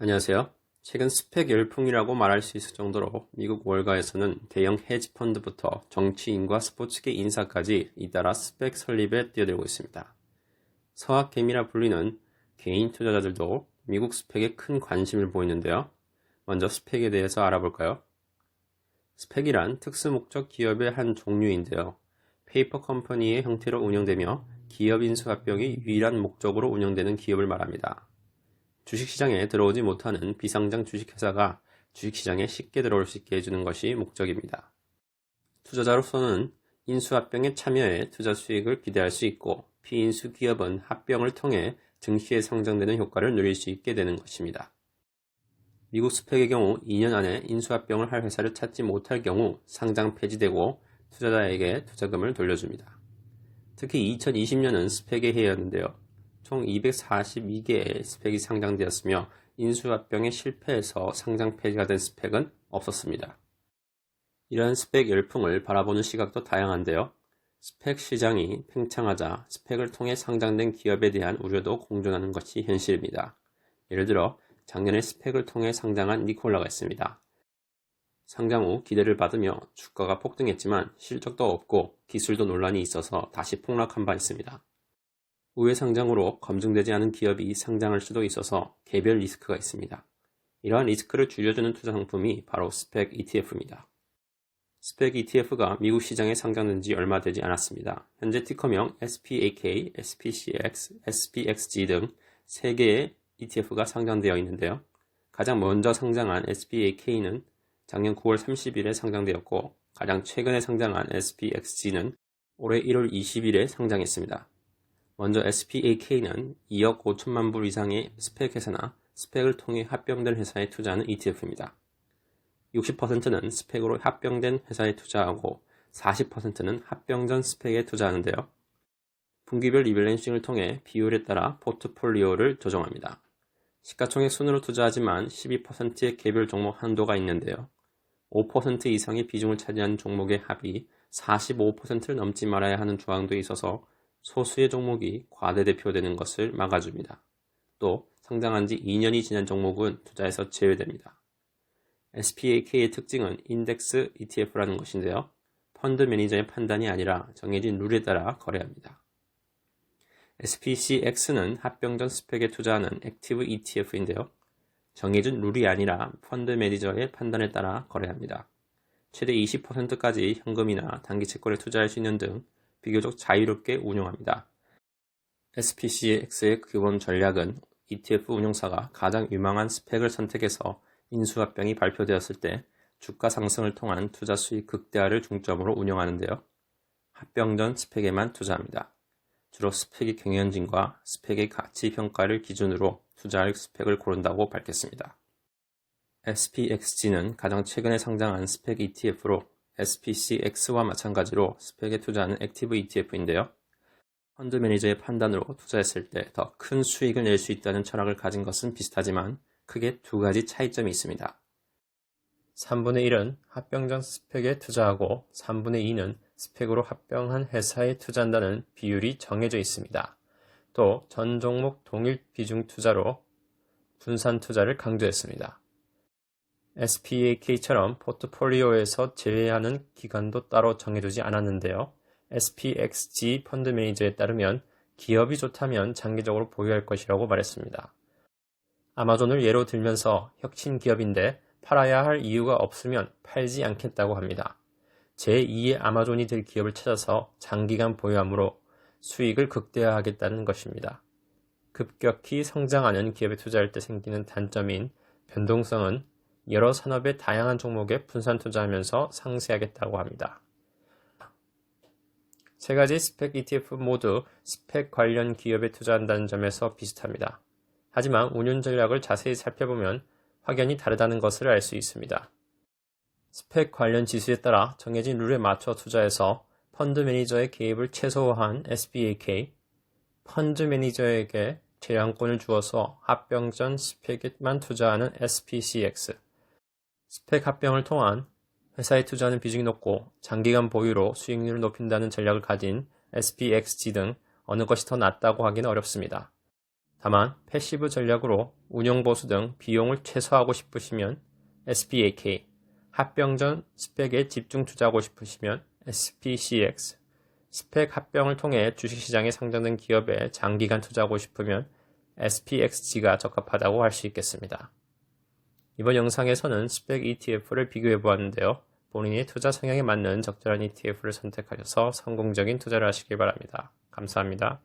안녕하세요. 최근 스펙 열풍이라고 말할 수 있을 정도로 미국 월가에서는 대형 헤지펀드부터 정치인과 스포츠계 인사까지 잇따라 스펙 설립에 뛰어들고 있습니다. 서학개미라 불리는 개인 투자자들도 미국 스펙에 큰 관심을 보이는데요. 먼저 스펙에 대해서 알아볼까요? 스펙이란 특수목적 기업의 한 종류인데요. 페이퍼 컴퍼니의 형태로 운영되며 기업 인수 합병이 유일한 목적으로 운영되는 기업을 말합니다. 주식시장에 들어오지 못하는 비상장 주식회사가 주식시장에 쉽게 들어올 수 있게 해주는 것이 목적입니다. 투자자로서는 인수합병에 참여해 투자 수익을 기대할 수 있고 피인수 기업은 합병을 통해 증시에 상장되는 효과를 누릴 수 있게 되는 것입니다. 미국 스펙의 경우 2년 안에 인수합병을 할 회사를 찾지 못할 경우 상장 폐지되고 투자자에게 투자금을 돌려줍니다. 특히 2020년은 스펙의 해였는데요. 총 242개의 스펙이 상장되었으며 인수합병에 실패해서 상장 폐지가 된 스펙은 없었습니다. 이러한 스펙 열풍을 바라보는 시각도 다양한데요. 스펙 시장이 팽창하자 스펙을 통해 상장된 기업에 대한 우려도 공존하는 것이 현실입니다. 예를 들어 작년에 스펙을 통해 상장한 니콜라가 있습니다. 상장 후 기대를 받으며 주가가 폭등했지만 실적도 없고 기술도 논란이 있어서 다시 폭락한 바 있습니다. 우회 상장으로 검증되지 않은 기업이 상장할 수도 있어서 개별 리스크가 있습니다. 이러한 리스크를 줄여주는 투자 상품이 바로 스펙 ETF입니다. 스펙 ETF가 미국 시장에 상장된 지 얼마 되지 않았습니다. 현재 티커명 SPAK, SPCX, SPXG 등 3개의 ETF가 상장되어 있는데요. 가장 먼저 상장한 SPAK는 작년 9월 30일에 상장되었고 가장 최근에 상장한 SPXG는 올해 1월 20일에 상장했습니다. 먼저 SPAK는 2억 5천만 불 이상의 스펙 회사나 스펙을 통해 합병된 회사에 투자하는 ETF입니다. 60%는 스펙으로 합병된 회사에 투자하고 40%는 합병 전 스펙에 투자하는데요. 분기별 리밸런싱을 통해 비율에 따라 포트폴리오를 조정합니다. 시가총액 순으로 투자하지만 12%의 개별 종목 한도가 있는데요. 5% 이상의 비중을 차지하는 종목의 합이 45%를 넘지 말아야 하는 조항도 있어서 소수의 종목이 과대대표되는 것을 막아줍니다. 또 상장한 지 2년이 지난 종목은 투자에서 제외됩니다. SPAK의 특징은 인덱스 ETF라는 것인데요. 펀드 매니저의 판단이 아니라 정해진 룰에 따라 거래합니다. SPCX는 합병전 스펙에 투자하는 액티브 ETF인데요. 정해진 룰이 아니라 펀드 매니저의 판단에 따라 거래합니다. 최대 20%까지 현금이나 단기 채권에 투자할 수 있는 등 비교적 자유롭게 운용합니다. SPCX의 기본 전략은 ETF 운용사가 가장 유망한 스펙을 선택해서 인수합병이 발표되었을 때 주가 상승을 통한 투자 수익 극대화를 중점으로 운영하는데요. 합병 전 스펙에만 투자합니다. 주로 스펙의 경연진과 스펙의 가치 평가를 기준으로 투자할 스펙을 고른다고 밝혔습니다. SPXG는 가장 최근에 상장한 스펙 ETF로 SPCX와 마찬가지로 스펙에 투자하는 액티브 ETF인데요. 펀드 매니저의 판단으로 투자했을 때 더 큰 수익을 낼 수 있다는 철학을 가진 것은 비슷하지만 크게 두 가지 차이점이 있습니다. 3분의 1은 합병전 스펙에 투자하고 3분의 2는 스펙으로 합병한 회사에 투자한다는 비율이 정해져 있습니다. 또 전 종목 동일 비중 투자로 분산 투자를 강조했습니다. SPAK처럼 포트폴리오에서 제외하는 기간도 따로 정해두지 않았는데요. SPXG 펀드 매니저에 따르면 기업이 좋다면 장기적으로 보유할 것이라고 말했습니다. 아마존을 예로 들면서 혁신 기업인데 팔아야 할 이유가 없으면 팔지 않겠다고 합니다. 제2의 아마존이 될 기업을 찾아서 장기간 보유함으로 수익을 극대화하겠다는 것입니다. 급격히 성장하는 기업에 투자할 때 생기는 단점인 변동성은 여러 산업의 다양한 종목에 분산 투자하면서 상세하겠다고 합니다. 세 가지 스펙 ETF 모두 스펙 관련 기업에 투자한다는 점에서 비슷합니다. 하지만 운용 전략을 자세히 살펴보면 확연히 다르다는 것을 알 수 있습니다. 스펙 관련 지수에 따라 정해진 룰에 맞춰 투자해서 펀드 매니저의 개입을 최소화한 SBAK, 펀드 매니저에게 제한권을 주어서 합병 전 스펙에만 투자하는 SPCX, 스펙 합병을 통한 회사에 투자하는 비중이 높고 장기간 보유로 수익률을 높인다는 전략을 가진 SPXG 등 어느 것이 더 낫다고 하기는 어렵습니다. 다만 패시브 전략으로 운용보수 등 비용을 최소화하고 싶으시면 SPAK, 합병 전 스펙에 집중 투자하고 싶으시면 SPCX, 스펙 합병을 통해 주식시장에 상장된 기업에 장기간 투자하고 싶으면 SPXG가 적합하다고 할 수 있겠습니다. 이번 영상에서는 스펙 ETF를 비교해 보았는데요. 본인의 투자 성향에 맞는 적절한 ETF를 선택하셔서 성공적인 투자를 하시길 바랍니다. 감사합니다.